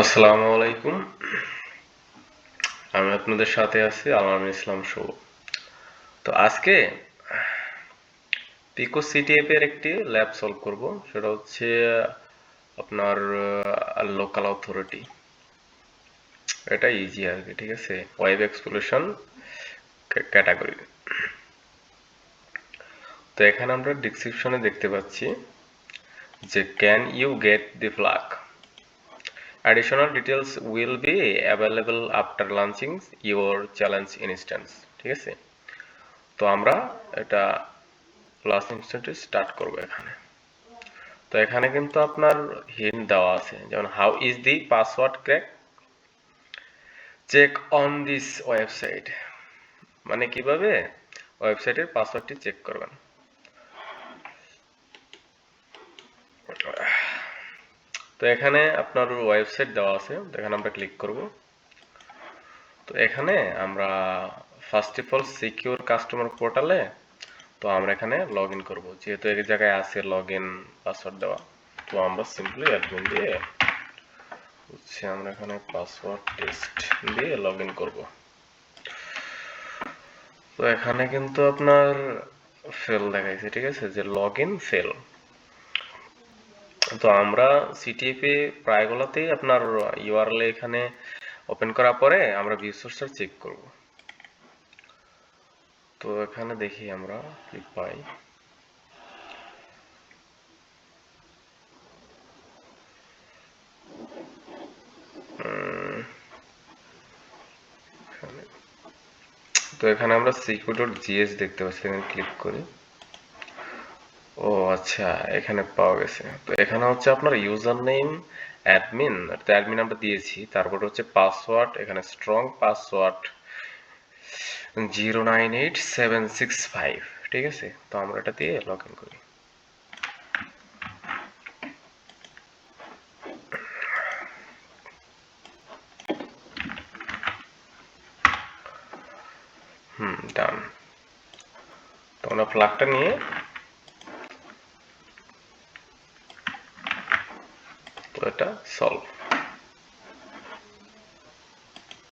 আসসালামু আলাইকুম। আমি আপনাদের সাথে আছি, আলাম ইসলাম শুভ তো আজকে পিকো সিটিএফ এর একটি ল্যাব সলভ করব, সেটা হচ্ছে আপনার লোকাল অথরিটি এটা ইজি আর কি, ঠিক আছে? ওয়েব এক্সপ্লোশন ক্যাটাগরি তো এখানে আমরা ডিসক্রিপশনে দেখতে পাচ্ছি যে can you get the flag Additional details will be available after launching your challenge instance. ঠিক আছে? তো আমরা এটা লাস্ট ইনস্ট্যান্টে স্টার্ট করব এখানে। তো এখানে কিন্তু আপনার হিন্ট দেওয়া আছে, যেমন how is the password crack check on this website মানে কীভাবে? ওয়েবসাইটের পাসওয়ার্ডটি চেক করবেন। তো এখানে আপনার ওয়েবসাইট দেওয়া আছে এখানে আমরা ক্লিক করব। তো এখানে আমরা first of all secure customer পোর্টালে তো আমরা এখানে লগ ইন করব। যেহেতু এক জায়গায় আছে লগ ইন পাসওয়ার্ড দেওয়া, তো আমরা সিম্পলি অ্যাডমিন দিয়ে হচ্ছে আমরা এখানে পাসওয়ার্ড টেস্ট দিয়ে লগ ইন করব। তো এখানে কিন্তু আপনার ফেল দেখাইছে, ঠিক আছে? যে লগ ইন ফেল তো আমরা সিটিএফে প্রায়গুলোতেই আপনার ইউআরএল এখানে ওপেন করার পরে আমরা ভিউ সোর্সটা চেক করব। তো এখানে দেখি আমরা কি পাই। তো এখানে আমরা সিকিউ জিএস দেখতে পাচ্ছি, এখানে ক্লিক করি। ও আচ্ছা এখানে পাওয়া গেছে। তো এখানে হচ্ছে আপনার ইউজার নেম অ্যাডমিন তো অ্যাডমিন আমরা দিয়েছি। তারপর হচ্ছে পাসওয়ার্ড এখানে strong password zero nine eight seven six five ঠিক আছে? তো আমরা এটা দিয়ে লগ ইন করি। হুম ডান তো আমরা প্লাগটা নিয়ে এটা সলভ